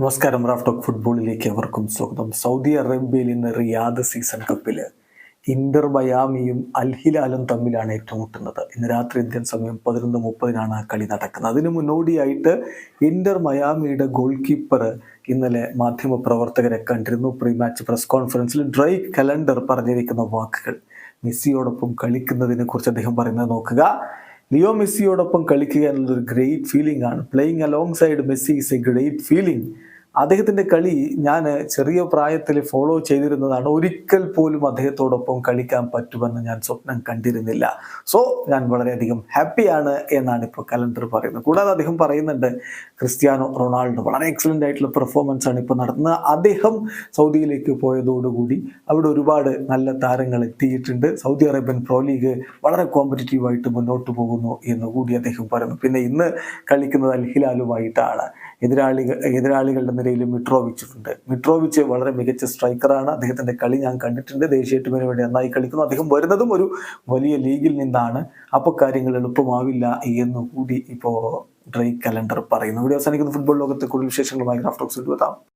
നമസ്കാരം Raf talk ഫുട്ബോളിലേക്ക് അവർക്കും സ്വാഗതം. സൗദി അറേബ്യയിൽ ഇന്ന് റിയാദ് സീസൺ കപ്പിൽ ഇന്റർ ബയാമിയും അൽഹിലാലും തമ്മിലാണ് ഏറ്റുമുട്ടുന്നത്. ഇന്ന് രാത്രി ഇന്ത്യൻ സമയം പതിനൊന്ന് മുപ്പതിനാണ് ആ കളി നടക്കുന്നത്. അതിന് മുന്നോടിയായിട്ട് ഇന്റർ മയാമിയുടെ ഗോൾ കീപ്പർ ഇന്നലെ മാധ്യമപ്രവർത്തകരെ കണ്ടിരുന്നു. പ്രീ മാച്ച് പ്രസ് കോൺഫറൻസിൽ ഡ്രൈ കലണ്ടർ പറഞ്ഞിരിക്കുന്ന വാക്കുകൾ. മെസ്സിയോടൊപ്പം കളിക്കുന്നതിനെ കുറിച്ച് അദ്ദേഹം പറയുന്നത് നോക്കുക. ലിയോ മെസ്സിയോടൊപ്പം കളിക്കുക എന്നുള്ളൊരു ഗ്രേറ്റ് ഫീലിംഗ് ആണ്. Playing alongside Messi is a great feeling അദ്ദേഹത്തിന്റെ കളി ഞാൻ ചെറിയ പ്രായത്തിൽ ഫോളോ ചെയ്തിരുന്നതാണ്. ഒരിക്കൽ പോലും അദ്ദേഹത്തോടൊപ്പം കളിക്കാൻ പറ്റുമെന്ന് ഞാൻ സ്വപ്നം കണ്ടിരുന്നില്ല. സോ ഞാൻ വളരെയധികം ഹാപ്പിയാണ് എന്നാണ് ഇപ്പോൾ കലണ്ടർ പറയുന്നത്. കൂടാതെ അദ്ദേഹം പറയുന്നുണ്ട് ക്രിസ്ത്യാനോ റൊണാൾഡോ വളരെ എക്സലന്റ് ആയിട്ടുള്ള പെർഫോമൻസ് ആണ് ഇപ്പോൾ നടത്തുന്നത്. അദ്ദേഹം സൗദിയിലേക്ക് പോയതോടുകൂടി അവിടെ ഒരുപാട് നല്ല താരങ്ങൾ എത്തിയിട്ടുണ്ട്. സൗദി അറേബ്യൻ പ്രോ ലീഗ് വളരെ കോമ്പറ്റീറ്റീവായിട്ട് മുന്നോട്ട് പോകുന്നു എന്ന് കൂടി അദ്ദേഹം പറയുന്നു. പിന്നെ ഇന്ന് കളിക്കുന്നത് അൽഹിലാലുമായിട്ടാണ് എതിരാളികൾ എതിരാളികളുടെ നിരയിൽ മിട്രോവിച്ചിട്ടുണ്ട് മിട്രോവിച്ച് വളരെ മികച്ച സ്ട്രൈക്കറാണ്. അദ്ദേഹത്തിന്റെ കളി ഞാൻ കണ്ടിട്ടുണ്ട്. ദേശീയ ടീമിന് വേണ്ടി നന്നായി കളിക്കുന്നു. അദ്ദേഹം വരുന്നതും ഒരു വലിയ ലീഗിൽ നിന്നാണ്. അപ്പോൾ കാര്യങ്ങൾ എളുപ്പമാവില്ല എന്ന് കൂടി ഇപ്പോൾ ഡ്രൈ കലണ്ടർ പറയുന്നു. ഇവിടെ അവസാനിക്കുന്ന. ഫുട്ബോൾ ലോകത്തെ കൂടുതൽ വിശേഷങ്ങളുമായി ഗ്രാഫ്റ്റോക്സ് എത്താം